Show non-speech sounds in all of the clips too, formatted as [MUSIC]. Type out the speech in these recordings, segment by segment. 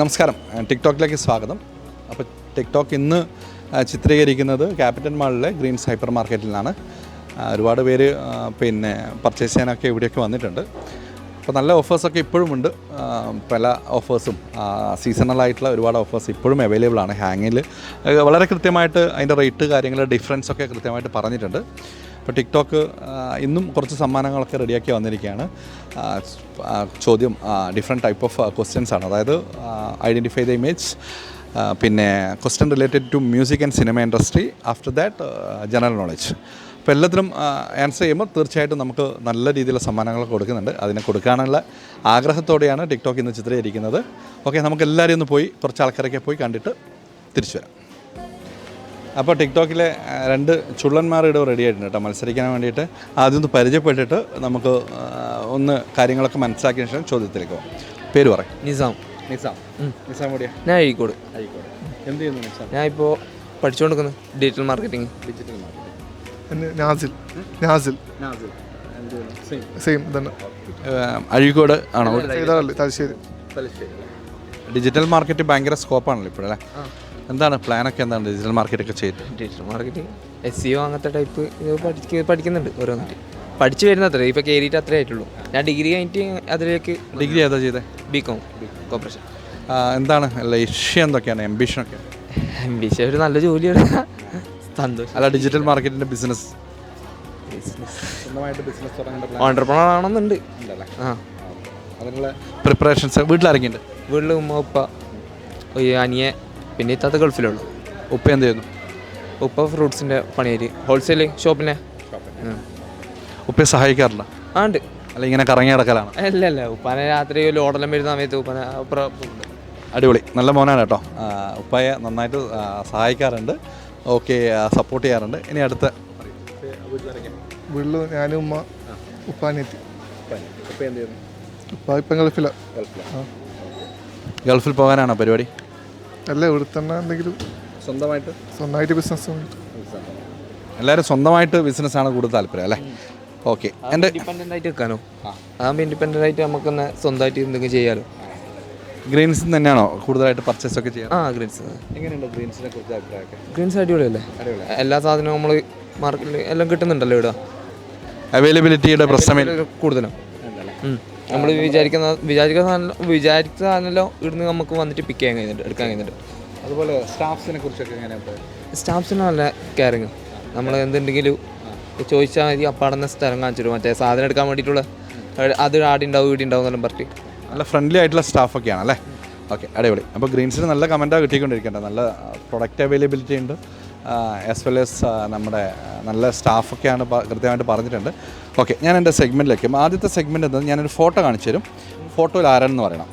നമസ്കാരം. ടിക്ടോക്കിലേക്ക് സ്വാഗതം. അപ്പോൾ ടിക്ടോക്ക് ഇന്ന് ചിത്രീകരിക്കുന്നത് ക്യാപിറ്റൽ മാളിലെ ഗ്രീൻ ഹൈപ്പർ മാർക്കറ്റിലാണ്. നിന്നാണ് ഒരുപാട് പേര് പിന്നെ പർച്ചേസ് ചെയ്യാനൊക്കെ ഇവിടെയൊക്കെ വന്നിട്ടുണ്ട്. അപ്പോൾ നല്ല ഓഫേഴ്സൊക്കെ ഇപ്പോഴും ഉണ്ട് പല ഓഫേഴ്സും സീസണലായിട്ടുള്ള ഒരുപാട് ഓഫേഴ്സ് ഇപ്പോഴും അവൈലബിൾ ആണ് ഹാങ്ങിൽ വളരെ കൃത്യമായിട്ട് അതിന്റെ റേറ്റ് കാര്യങ്ങൾ ഡിഫറൻസ് ഒക്കെ കൃത്യമായിട്ട് പറഞ്ഞിട്ടുണ്ട്. അപ്പോൾ ടിക്ടോക്ക് ഇന്നും കുറച്ച് സമ്മാനങ്ങളൊക്കെ റെഡിയാക്കി വന്നിരിക്കുകയാണ്. ചോദ്യം ഡിഫറെന്റ് ടൈപ്പ് ഓഫ് ക്വസ്റ്റ്യൻസ് ആണ്. അതായത് ഐഡന്റിഫൈ ദ ഇമേജ് പിന്നെ question related to music and cinema industry after that general knowledge അപ്പോൾ എല്ലാത്തിനും ആൻസർ ചെയ്യുമ്പോൾ തീർച്ചയായിട്ടും നമുക്ക് നല്ല രീതിയിലുള്ള സമ്മാനങ്ങൾ കൊടുക്കുന്നുണ്ട്. അതിനെ കൊടുക്കാനുള്ള ആഗ്രഹത്തോടെയാണ് ടിക്ടോക്ക് ഇന്ന് ചിത്രീകരിക്കുന്നത്. ഓക്കെ നമുക്ക് എല്ലാവരും ഒന്ന് പോയി കുറച്ച് ആൾക്കാരൊക്കെ പോയി കണ്ടിട്ട് തിരിച്ചു വരാം. അപ്പോൾ ടിക്ടോക്കിലെ രണ്ട് ചുള്ളന്മാർ ഇവിടെ റെഡി ആയിട്ടുണ്ട് കേട്ടോ മത്സരിക്കാൻ വേണ്ടിയിട്ട്. ആദ്യം ഒന്ന് പരിചയപ്പെട്ടിട്ട് നമുക്ക് ഒന്ന് കാര്യങ്ങളൊക്കെ മനസ്സിലാക്കിയ ശേഷം ചോദ്യത്തിലേക്ക് പോകാം പേര് പറയും നിസാം. നിസാം. നിസാം എവിടെയാ? ഞാൻ അഴീക്കോട്. ആയിക്കോട്ടെ എന്ത് ചെയ്യുന്നു നിസാം? ഞാൻ ഇപ്പോൾ പഠിച്ചുകൊണ്ടിരിക്കുന്നു digital marketing digital marketing Nasil. Nasil. Nasil. Same തന്നെ അഴീക്കോട് ആണോ? തലശ്ശേരി. തലശ്ശേരി. ഡിജിറ്റൽ മാർക്കറ്റ് ഭയങ്കര സ്കോപ്പാണല്ലോ ഇപ്പോഴല്ലേ? എന്താണ് പ്ലാനൊക്കെ എന്താണ്? ഡിജിറ്റൽ മാർക്കറ്റ് ഒക്കെ ചെയ്ത് digital marketing S C O അങ്ങനത്തെ ടൈപ്പ് ഇത് പഠിക്ക പഠിക്കുന്നുണ്ട് ഓരോന്നിട്ട് പഠിച്ചു വരുന്നത്ര ഇപ്പോൾ കയറിയിട്ട് അത്രേ ആയിട്ടുള്ളൂ. ഞാൻ ഡിഗ്രി കഴിഞ്ഞിട്ട് അതിലേക്ക് ഡിഗ്രി ഏതാ ചെയ്തത് ബി കോം കോപ്പറേഷൻ എന്താണ് ലക്ഷ്യം എന്തൊക്കെയാണ്? എംബിഷനൊക്കെ എംബിഷൻ ഒരു നല്ല ജോലിയാണ്. സന്തോഷം. അല്ല ഡിജിറ്റൽ മാർക്കറ്റിന്റെ ബിസിനസ് ണെന്നുണ്ട് ബിസിനസ് തുടങ്ങേണ്ട ഓണ്ടർപ്രണർ ആണെന്നുണ്ട്. ആ. അതിനുള്ള പ്രിപ്പറേഷൻസ് വീട്ടിലിറങ്ങിയിട്ടുണ്ട് വീട്ടിൽ ഉമ്മ ഉപ്പ ഒരു അനിയെ പിന്നെ ഇത്താത്ത ഗൾഫിലുള്ളൂ ഉപ്പ എന്ത് ചെയ്യുന്നു? ഉപ്പ ഫ്രൂട്ട്സിന്റെ പണിയേരി ഹോൾസെയിൽ ഷോപ്പിനെ. ഉപ്പയെ സഹായിക്കാറില്ല? ആ ഉണ്ട്. അല്ല ഇങ്ങനെ കറങ്ങി നടക്കലാണ്? അല്ല അല്ല ഉപ്പാനെ രാത്രി ലോഡെല്ലാം വരുന്ന സമയത്ത് ഉപ്പാനെ അപ്പുറം അടിപൊളി. നല്ല മോനാണ് കേട്ടോ. ഉപ്പയെ നന്നായിട്ട് സഹായിക്കാറുണ്ട്. ഓക്കെ സപ്പോർട്ട് ചെയ്യാറുണ്ട്. ഇനി അടുത്ത. വീട്ടിൽ ഞാനും ഉമ്മ ഉപ്പാനെത്തി ഉപ്പ എന്ത് ചെയ്യുന്നു? ഉപ്പ ഇപ്പം ഗൾഫിലാണ് ഗൾഫിൽ പോകാനാണോ പരിപാടി? അല്ല ഇവിടുത്തന്നെ എന്തെങ്കിലും സ്വന്തമായിട്ട്? സ്വന്തമായിട്ട് ബിസിനസ് എല്ലാവരും സ്വന്തമായിട്ട് ബിസിനസ്സാണ് കൂടുതൽ താല്പര്യം അല്ലേ? ഓക്കെ എന്റെ ഇൻഡിപെൻഡന്റ് ആയിട്ട് വെക്കാനോ അതാകുമ്പോൾ ഇൻഡിപെൻഡന്റ് ആയിട്ട് നമുക്കൊന്ന് സ്വന്തമായിട്ട് എന്തെങ്കിലും ചെയ്യാലോ? ഗ്രീൻസ് നിന്ന് തന്നെയാണോ കൂടുതലായിട്ട് പർച്ചേസ് ഒക്കെ ചെയ്യാം ആ ഗ്രീൻസ് എങ്ങനെയുണ്ട് ഗ്രീൻസിനെ കുറിച്ച് അഭിപ്രായമൊക്കെ? ഗ്രീൻസ് അടിപൊളിയല്ലേ? എല്ലാ സാധനവും നമ്മൾ മാർക്കറ്റിൽ എല്ലാം കിട്ടുന്നുണ്ടല്ലോ ഇവിടെ. അവൈലബിലിറ്റിയുടെ പ്രശ്നമില്ല കൂടുതലാണ് നമ്മൾ വിചാരിക്കുന്ന വിചാരിക്കുന്ന സാധനം വിചാരിച്ച സാധനമല്ലോ ഇവിടുന്ന് നമുക്ക് വന്നിട്ട് പിക്ക് ചെയ്യാൻ കഴിഞ്ഞിട്ട് എടുക്കാൻ കഴിഞ്ഞിട്ട്. അതുപോലെ സ്റ്റാഫ്സിനെ കുറിച്ചൊക്കെ എങ്ങനെയാണ് സ്റ്റാഫ്സിന് നല്ല കെയറിങ് നമ്മൾ എന്തുണ്ടെങ്കിലും ചോദിച്ചാൽ മതി അപ്പാടുന്ന സ്ഥലം കാണിച്ചിട്ട് മറ്റേ സാധനം എടുക്കാൻ വേണ്ടിയിട്ടുള്ള അത് ആടി ഉണ്ടാവും വീടി ഉണ്ടാവും എന്നെല്ലാം പറഞ്ഞിട്ട്. നല്ല ഫ്രണ്ട്ലി ആയിട്ടുള്ള സ്റ്റാഫൊക്കെയാണ് അല്ലേ? ഓക്കെ അടിപൊളി. അപ്പോൾ ഗ്രീൻസിന് നല്ല കമന്റാണ് കിട്ടിക്കൊണ്ടിരിക്കേണ്ടത് നല്ല പ്രൊഡക്റ്റ് അവൈലബിലിറ്റി ഉണ്ട്. ആസ് വെൽ എസ് നമ്മുടെ നല്ല സ്റ്റാഫൊക്കെയാണ് കൃത്യമായിട്ട് പറഞ്ഞിട്ടുണ്ട്. ഓക്കെ ഞാൻ എന്റെ സെഗ്മെന്റിലേക്ക് ആദ്യത്തെ സെഗ്മെന്റ് എന്താ ഞാനൊരു ഫോട്ടോ കാണിച്ചു തരും. ഫോട്ടോയിൽ ആരാണെന്ന് പറയണം.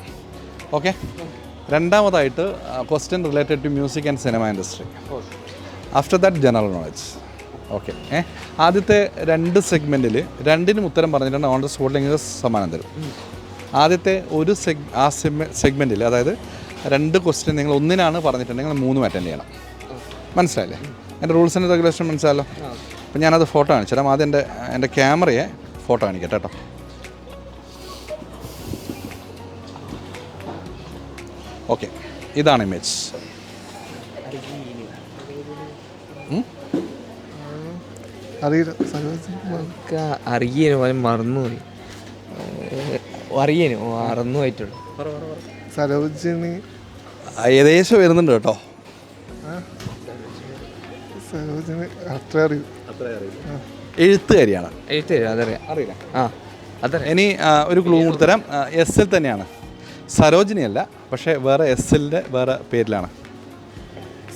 ഓക്കെ രണ്ടാമതായിട്ട് question related to music and cinema industry after that general knowledge okay ഏ? ആദ്യത്തെ രണ്ട് സെഗ്മെന്റിൽ രണ്ടിനും ഉത്തരം പറഞ്ഞിട്ടുണ്ട് ഓൺ ദ സ്പോട്ടിൽ നിങ്ങൾക്ക് സമ്മാനം തരും. ആദ്യത്തെ ഒരു സെഗ് ആ സെഗ്മെന്റിൽ അതായത് രണ്ട് ക്വസ്റ്റ്യൻ നിങ്ങൾ ഒന്നിനാണ് പറഞ്ഞിട്ടുണ്ടെങ്കിൽ മൂന്നും അറ്റൻഡ് ചെയ്യണം. മനസ്സിലായില്ലേ? എന്റെ റൂൾസ് ആൻഡ് റെഗുലേഷൻ മനസ്സിലായല്ലോ? അപ്പം ഞാനത് ഫോട്ടോ കാണിച്ചു തരാം. ആദ്യം എന്റെ എന്റെ ക്യാമറയെ ഫോട്ടോ കാണിക്കട്ടെ കേട്ടോ. ഓക്കെ ഇതാണ് ഇമേജ് അറിയാനും മറന്നുപോയി അറിയാനും മറന്നു പോയിട്ടുള്ളൂ ഏകദേശം വരുന്നുണ്ട് കേട്ടോ. സരോജിനി അത്ര അറിയൂ എഴുത്തുകാരിയാണ്. എഴുത്തുകാരി അതറിയാം. അറിയില്ല. ആ അതറിയാം. ഇനി ആ, ഒരു ക്ലൂ കൂടി തരാം എസ് എൽ തന്നെയാണ്. സരോജിനി അല്ല പക്ഷേ വേറെ എസ് എല്ലിന്റെ വേറെ പേരിലാണ്.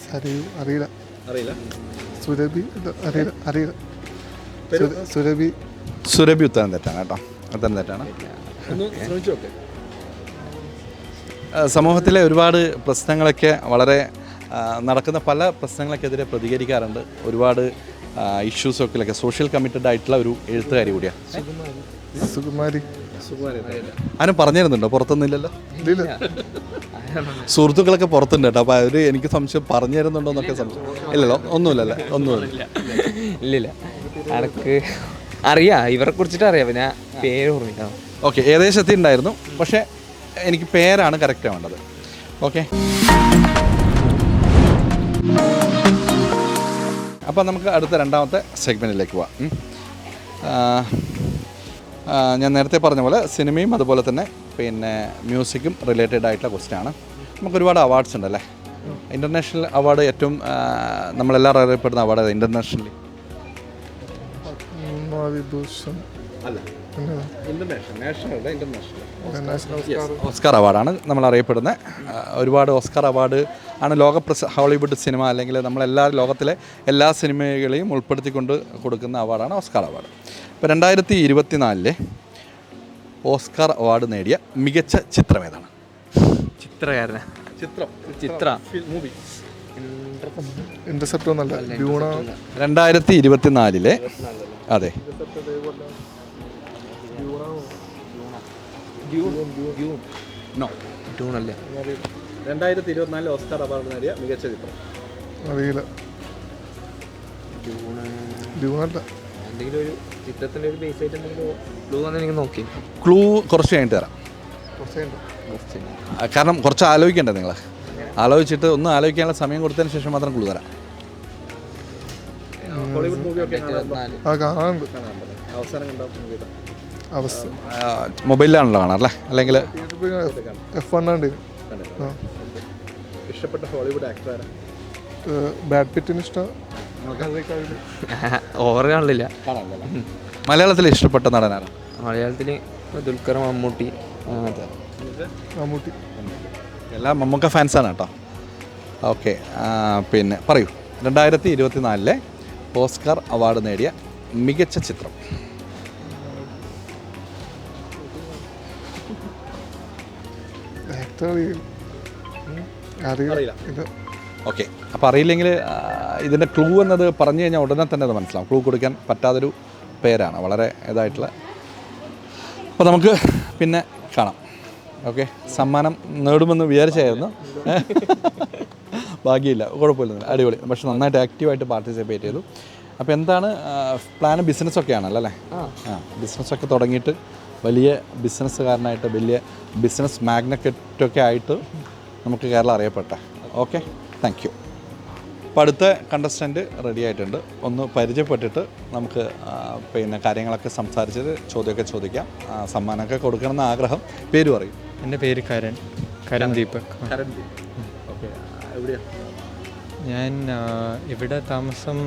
സരയു അറിയില്ല. അറിയില്ല. സുരഭി ഇല്ല, അറിയില്ല അറിയില്ല. സുര- സുരഭി. സുരഭി ഉത്തരം തെറ്റാണ് കേട്ടോ. ഉത്തരം തെറ്റാണ്. ആ, സമൂഹത്തിലെ ഒരുപാട് പ്രശ്നങ്ങളൊക്കെ വളരെ നടക്കുന്ന പല പ്രശ്നങ്ങൾക്കെതിരെ പ്രതികരിക്കാറുണ്ട്. ഒരുപാട് ഇഷ്യൂസൊക്കെ സോഷ്യൽ കമ്മിറ്റഡ് ആയിട്ടുള്ള ഒരു എഴുത്തുകാരി കൂടിയാണ് സുകുമാരി. അതിന് പറഞ്ഞിരുന്നുണ്ടോ? പുറത്തൊന്നുമില്ലല്ലോ സുഹൃത്തുക്കളൊക്കെ പുറത്തുണ്ട് കേട്ടോ. അപ്പോൾ അവർ എനിക്ക് സംശയം പറഞ്ഞു തരുന്നുണ്ടോ എന്നൊക്കെ സംശയം. ഇല്ലല്ലോ ഒന്നുമില്ലല്ലേ? ഒന്നുമില്ല. ഇല്ലില്ല. അനക്ക് അറിയാം. ഇവരെ കുറിച്ചിട്ട് അറിയാം. പിന്നെ പേര് ഓർമ്മിക്കാം ഓക്കെ. ഏകദേശം എത്തിയിട്ടുണ്ടായിരുന്നു. പക്ഷേ എനിക്ക് പേരാണ് കറക്റ്റ് വേണ്ടത് ഓക്കെ. അപ്പോൾ നമുക്ക് അടുത്ത രണ്ടാമത്തെ സെഗ്മെന്റിലേക്ക് പോവാം. ഞാൻ നേരത്തെ പറഞ്ഞ പോലെ സിനിമയും അതുപോലെ തന്നെ പിന്നെ മ്യൂസിക്കും റിലേറ്റഡ് ആയിട്ടുള്ള ക്വസ്റ്റ്യൻ ആണ്. നമുക്ക് ഒരുപാട് അവാർഡ്സ് ഉണ്ടല്ലേ? ഇന്റർനാഷണൽ അവാർഡ് ഏറ്റവും നമ്മളെല്ലാം നമ്മളെല്ലാവരും അറിയപ്പെടുന്ന അവാർഡ് ഇന്റർനാഷണലി പത്മവിഭൂഷൺ അല്ല. ഓസ്കാർ അവാർഡാണ് നമ്മൾ അറിയപ്പെടുന്ന ഒരുപാട് ഓസ്കാർ അവാർഡ് ആണ് ലോക പ്രസ ഹോളിവുഡ് സിനിമ അല്ലെങ്കിൽ നമ്മളെല്ലാ ലോകത്തിലെ എല്ലാ സിനിമകളെയും ഉൾപ്പെടുത്തിക്കൊണ്ട് കൊടുക്കുന്ന അവാർഡാണ് ഓസ്കാർ അവാർഡ് ഇപ്പോൾ രണ്ടായിരത്തി ഇരുപത്തിനാലിലെ ഓസ്കാർ അവാർഡ് നേടിയ മികച്ച ചിത്രം ഏതാണ്? ചിത്രകാരന. ചിത്രം. ചിത്ര. മൂവി രണ്ടായിരത്തി ഇരുപത്തിനാലിലെ അതെ. നോ ട്യൂണല്ലേ രണ്ടായിരത്തി ഇരുപത്തിനാലിലെ ഓസ്കാർ അവാർഡ് നേടിയ മികച്ച ചിത്രം. അറിയില്ല. എന്തെങ്കിലും ഒരു ചിത്രത്തിന്റെ ഒരു ബേസ് ആയിട്ട് എന്തെങ്കിലും ക്ലൂ വന്ന് എനിക്ക് നോക്കി. ക്ലൂ കുറച്ച് കഴിഞ്ഞിട്ട് തരാം. കാരണം കുറച്ച് ആലോചിക്കണ്ടേ നിങ്ങൾ ആലോചിച്ചിട്ട് ഒന്ന് ആലോചിക്കാനുള്ള സമയം കൊടുത്തതിന് ശേഷം മാത്രം ക്ലൂ തരാം. അവസാനം കണ്ട അവസ്ഥ. മൊബൈലിലാണല്ലോ കാണാറല്ലേ അല്ലെങ്കിൽ എഫ് വൺ ഉണ്ട് ഇഷ്ടപ്പെട്ട ഹോളിവുഡ് ആക്ടർ ബാഡ് പിറ്റിന് ഇഷ്ടം. [LAUGHS] ഓവർ കാണില്ല. മലയാളത്തിൽ ഇഷ്ടപ്പെട്ട നടനാണ് മലയാളത്തിൽ ദുൽഖർ മമ്മൂട്ടി അങ്ങനത്തെ. മമ്മൂട്ടി. എല്ലാം മമ്മൂക്ക ഫാൻസാണ് കേട്ടോ. ഓക്കെ പിന്നെ പറയൂ. രണ്ടായിരത്തി ഇരുപത്തിനാലിലെ ഓസ്കാർ അവാർഡ് നേടിയ മികച്ച ചിത്രം. അറിയില്ല. ഓക്കെ. അപ്പോൾ അറിയില്ലെങ്കിൽ ഇതിന്റെ ക്ലൂ എന്നത് പറഞ്ഞു കഴിഞ്ഞാൽ ഉടനെ തന്നെ അത് മനസ്സിലാവും. ക്ലൂ കൊടുക്കാൻ പറ്റാതൊരു പേരാണ്. വളരെ ഇതായിട്ടുള്ള. അപ്പോൾ നമുക്ക് പിന്നെ കാണാം. ഓക്കെ. സമ്മാനം നേടുമെന്ന് വിചാരിച്ചായിരുന്നു. ഭാഗ്യമില്ല. കുഴപ്പമില്ല. അടിപൊളി. പക്ഷെ നന്നായിട്ട് ആക്റ്റീവായിട്ട് പാർട്ടിസിപ്പേറ്റ് ചെയ്തു. അപ്പോൾ എന്താണ് പ്ലാൻ ബിസിനസ്സൊക്കെയാണല്ലോ അല്ലേ? ആ. ബിസിനസ്സൊക്കെ തുടങ്ങിയിട്ട് വലിയ ബിസിനസ്സുകാരനായിട്ട് വലിയ ബിസിനസ് മാഗ്നക്കറ്റൊക്കെ ആയിട്ട് നമുക്ക് കേരളം അറിയപ്പെട്ടെ. ഓക്കെ? താങ്ക് യു അപ്പോൾ അടുത്ത കണ്ടസ്റ്റന്റ് റെഡി ആയിട്ടുണ്ട്. ഒന്ന് പരിചയപ്പെട്ടിട്ട് നമുക്ക് പിന്നെ കാര്യങ്ങളൊക്കെ സംസാരിച്ചത് ചോദ്യമൊക്കെ ചോദിക്കാം. സമ്മാനമൊക്കെ കൊടുക്കണമെന്ന ആഗ്രഹം. പേര് പറയും. എന്റെ പേര് കരൺ. കരൺ ദീപക്. ഓക്കെ. എവിടെയാണ് ഞാൻ ഇവിടെ താമസം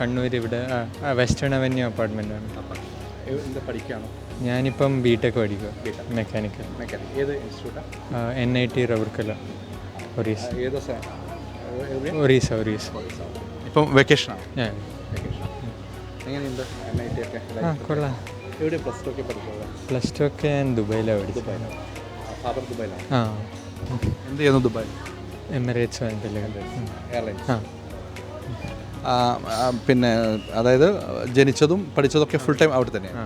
കണ്ണൂർ ഇവിടെ വെസ്റ്റേൺ അവന്യൂ അപ്പാർട്ട്മെന്റ് ആണ് എന്താ പഠിക്കുകയാണോ? ഞാനിപ്പം ബി ടെക് പഠിക്കുക മെക്കാനിക്കൽ മെക്കാനിക് ഏത് ഇൻസ്റ്റിറ്റ്യൂട്ടാണ് N I T Rourkela Orissa. ഏതോ ഒറീസ ഒറീസ. ഇപ്പം വെക്കേഷനാണ് ഞാൻ വെക്കേഷൻ എങ്ങനെയുണ്ട് എൻ ഐ ടി ഒക്കെ ആ കൊള്ളാം. എവിടെ പ്ലസ് ടു ഒക്കെ പ്ലസ് ടു ഒക്കെ ഞാൻ ദുബായിലാണ് പഠിച്ചത്. ഫാദർ ദുബായിലാണ് ആ. എന്ത് ചെയ്യുന്നു ദുബായ്? എമിറേറ്റ്സ് എയർലൈൻസ് ആ, പിന്നെ അതായത് ജനിച്ചതും പഠിച്ചതൊക്കെ ഫുൾ ടൈം അവിടെ തന്നെയാണ്.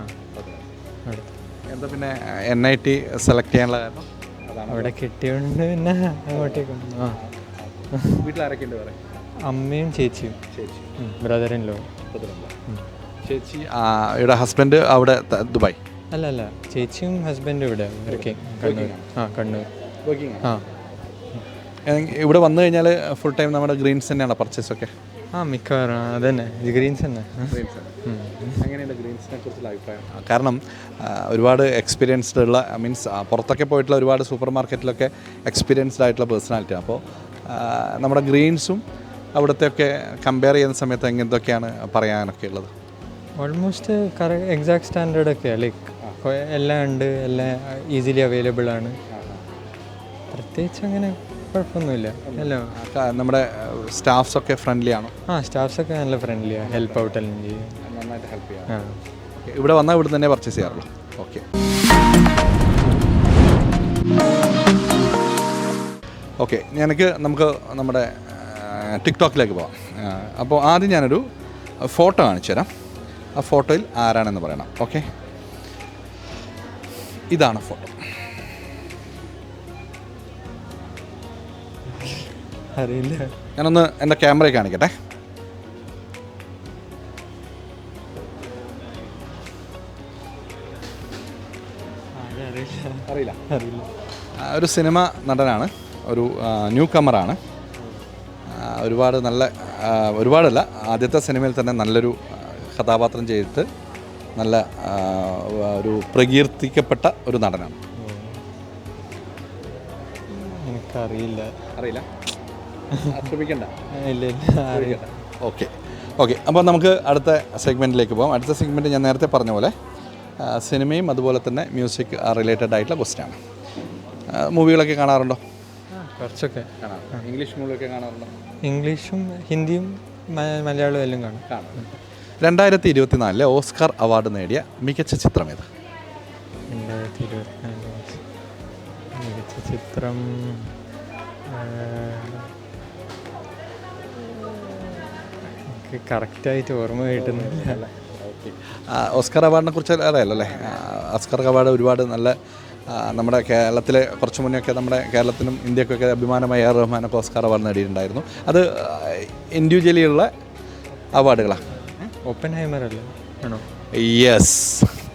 എന്താ പിന്നെ എൻ ഐ ടി സെലക്ട് ചെയ്യാനുള്ള കാരണം? അവിടെ കിട്ടിയോണ്ട് പിന്നെ അങ്ങോട്ടേക്ക് വീട്ടിലാരൊക്കെ ഉണ്ട് അമ്മയും ചേച്ചിയും. ചേച്ചി. ബ്രദറിൻ ലോ ചേച്ചി ഇവിടെ ഹസ്ബൻഡ് അവിടെ ദുബായ്? അല്ല അല്ല. ചേച്ചിയും ഹസ്ബൻഡും ഇവിടെ വർക്കിംഗ് കണ്ണൂർ ആ കണ്ണൂർ വർക്കിംഗ് ആ. ഇവിടെ വന്നു കഴിഞ്ഞാൽ ഫുൾ ടൈം നമ്മുടെ ഗ്രീൻസ് തന്നെയാണ് പർച്ചേസ് ഒക്കെ? ആ മിക്കവാറും. അത് തന്നെ ഇത് ഗ്രീൻസ് തന്നെ. ഉം. എങ്ങനെയുണ്ട് ഗ്രീൻസിനെ കുറിച്ചുള്ള അഭിപ്രായം? കാരണം ഒരുപാട് എക്സ്പീരിയൻസ്ഡ് ഉള്ള മീൻസ് പുറത്തൊക്കെ പോയിട്ടുള്ള ഒരുപാട് സൂപ്പർ മാർക്കറ്റിലൊക്കെ എക്സ്പീരിയൻസ്ഡ് ആയിട്ടുള്ള പേഴ്സണാലിറ്റി അപ്പോൾ നമ്മുടെ ഗ്രീൻസും അവിടുത്തെയൊക്കെ കമ്പയർ ചെയ്യുന്ന സമയത്ത് എന്തൊക്കെയാണ് പറയാനൊക്കെ ഉള്ളത്? ഓൾമോസ്റ്റ് കറക്റ്റ് എക്സാക്ട് സ്റ്റാൻഡേർഡ് ഒക്കെ ലൈക്ക് എല്ലാം ഉണ്ട്. എല്ലാം ഈസിലി അവൈലബിൾ ആണ്. പ്രത്യേകിച്ച് അങ്ങനെ കുഴപ്പമൊന്നുമില്ല. ഹലോ നമ്മുടെ സ്റ്റാഫ്സ് ഒക്കെ ഫ്രണ്ട്ലി ആണോ ആ സ്റ്റാഫ്സ് ഒക്കെ നല്ല ഫ്രണ്ട്ലിയാണ് ഹെൽപ്പ് ഔട്ട് എല്ലാം ചെയ്യും. നന്നായിട്ട് ഹെൽപ്പ് ചെയ്യാം. ഇവിടെ വന്നാൽ ഇവിടെ തന്നെ പർച്ചേസ് ചെയ്യാറുള്ളൂ. ഓക്കെ. ഓക്കെ എനിക്ക് നമുക്ക് നമ്മുടെ ടിക്ടോക്കിലേക്ക് പോവാം. അപ്പോൾ ആദ്യം ഞാനൊരു ഫോട്ടോ കാണിച്ചു തരാം. ആ ഫോട്ടോയിൽ ആരാണെന്ന് പറയണം. ഓക്കെ. ഇതാണ് ഫോട്ടോ. അറിയില്ല. ഞാനൊന്ന് എന്റെ ക്യാമറയിൽ കാണിക്കട്ടെ. അറിയില്ല. അറിയില്ല. ഒരു സിനിമ നടനാണ്. ഒരു ന്യൂ കമ്മറാണ് ഒരുപാട് നല്ല ഒരുപാടല്ല ആദ്യത്തെ സിനിമയിൽ തന്നെ നല്ലൊരു കഥാപാത്രം ചെയ്തിട്ട് നല്ല ഒരു പ്രകീർത്തിക്കപ്പെട്ട ഒരു നടനാണ്. എനിക്കറിയില്ല. അറിയില്ല? ശ്രമിക്കണ്ട ഇല്ല ഇല്ല ഓക്കെ. ഓക്കെ അപ്പോൾ നമുക്ക് അടുത്ത സെഗ്മെന്റിലേക്ക് പോകാം. അടുത്ത സെഗ്മെന്റ് ഞാൻ നേരത്തെ പറഞ്ഞ പോലെ സിനിമയും അതുപോലെ തന്നെ മ്യൂസിക് റിലേറ്റഡ് ആയിട്ടുള്ള ക്വസ്റ്റ്യൻ ആണ്. മൂവികളൊക്കെ കാണാറുണ്ടോ? കുറച്ചൊക്കെ. കാണാറുണ്ട് ഇംഗ്ലീഷ് മൂവിയൊക്കെ കാണാറുണ്ടോ? ഇംഗ്ലീഷും ഹിന്ദിയും മലയാളവും എല്ലാം കാണും. കാണും. രണ്ടായിരത്തി ഇരുപത്തിനാലിലെ ഓസ്കാർ അവാർഡ് നേടിയ മികച്ച ചിത്രം ഏത്? രണ്ടായിരത്തി ഇരുപത്തിനാലിലെ. മികച്ച ചിത്രം ആ, എനിക്ക് കറക്റ്റായിട്ട് ഓർമ്മ കിട്ടുന്നില്ല. ഓസ്കർ അവാർഡിനെ കുറിച്ച് അറിയാലോ അല്ലേ? ഓസ്കർ അവാർഡ് ഒരുപാട് നല്ല നമ്മുടെ കേരളത്തിലെ കുറച്ച് മുന്നെയൊക്കെ നമ്മുടെ കേരളത്തിനും ഇന്ത്യക്കൊക്കെ അഭിമാനമായ ആർ റഹ്മാനൊക്കെ ഓസ്കാർ അവാർഡ് നേടിയിട്ടുണ്ടായിരുന്നു. അത് ഇൻഡിവിജ്വലി ഉള്ള അവാർഡുകളാണ് ഓപ്പൺ ഹൈമർ അല്ലേ ആണോ? യെസ്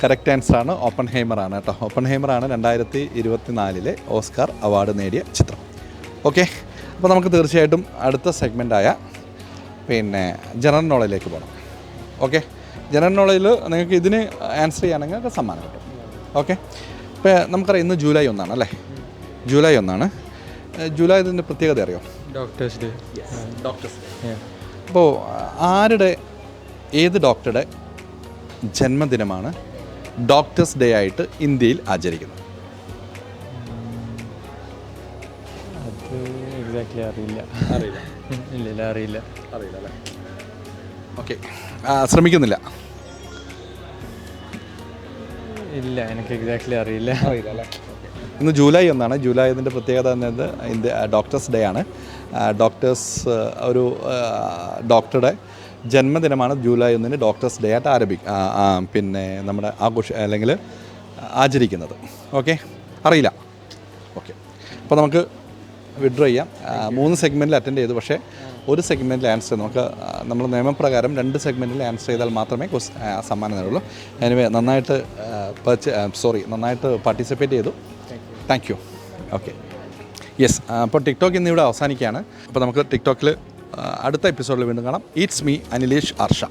കറക്റ്റ് ആൻസർ ആണ് ഓപ്പൺ ഹൈമറാണ് കേട്ടോ. ഓപ്പൺ ഹൈമറാണ് രണ്ടായിരത്തി ഇരുപത്തി നാലിലെ ഓസ്കാർ അവാർഡ് നേടിയ ചിത്രം. ഓക്കെ അപ്പോൾ നമുക്ക് തീർച്ചയായിട്ടും അടുത്ത സെഗ്മെന്റായ പിന്നെ ജനറൽ നോളേജിലേക്ക് പോകണം ഓക്കെ ജനറൽ നോളേജിൽ നിങ്ങൾക്ക് ഇതിന് ആൻസർ ചെയ്യുകയാണെങ്കിൽ നിങ്ങൾക്ക് സമ്മാനം കിട്ടും. ഓക്കെ ഇപ്പോൾ നമുക്കറിയാം ഇന്ന് ജൂലൈ ഒന്നാണ് അല്ലേ? ജൂലൈ ഒന്നാണ്. ജൂലൈ ഇതിന്റെ പ്രത്യേകത അറിയോ? ഡോക്ടേഴ്സ് ഡേ ഡോക്ടേഴ്സ് ഡേ അപ്പോൾ ആരുടെ ഏത് ഡോക്ടറുടെ ജന്മദിനമാണ് ഡോക്ടേഴ്സ് ഡേ ആയിട്ട് ഇന്ത്യയിൽ ആചരിക്കുന്നത്? അത് എക്സാക്ട്ലി അറിയില്ല. അറിയില്ല. ഇല്ല അറിയില്ല. അറിയില്ല അല്ലേ? ഓക്കെ. ശ്രമിക്കുന്നില്ല. ഇല്ല എനിക്ക് എക്സാക്ട്ലി അറിയില്ല. അറിയില്ല അല്ലേ? ഇന്ന് ജൂലൈ ഒന്നാണ്. ജൂലൈ ഇതിന്റെ പ്രത്യേകത എന്നത് ഇന്ത്യ ഡോക്ടേഴ്സ് ഡേ ആണ്. ഡോക്ടേഴ്സ് ഒരു ഡോക്ടറുടെ ജന്മദിനമാണ് ജൂലൈ ഒന്നിന് ഡോക്ടേഴ്സ് ഡേ ആയിട്ട് ആരംഭി ആ, ആ, പിന്നെ നമ്മുടെ ആഘോഷ അല്ലെങ്കിൽ ആചരിക്കുന്നത്. ഓക്കെ? അറിയില്ല. ഓക്കെ. അപ്പോൾ നമുക്ക് വിഡ്രോ ചെയ്യാം. മൂന്ന് സെഗ്മെന്റിൽ അറ്റൻഡ് ചെയ്തു. പക്ഷേ ഒരു സെഗ്മെന്റിൽ ആൻസർ നമുക്ക് നമ്മൾ നിയമപ്രകാരം രണ്ട് സെഗ്മെന്റിൽ ആൻസർ ചെയ്താൽ മാത്രമേ സമ്മാനം നേടുള്ളൂ. എനിവേ നന്നായിട്ട് സോറി നന്നായിട്ട് പാർട്ടിസിപ്പേറ്റ് ചെയ്തു. താങ്ക് യു ഓക്കെ യെസ് അപ്പോൾ ടിക്ടോക്ക് ഇന്ന് ഇവിടെ അവസാനിക്കുകയാണ്. അപ്പോൾ നമുക്ക് ടിക്ടോക്കിൽ അടുത്ത എപ്പിസോഡിൽ വീണ്ടും കാണാം. It's me Anilesh Arsha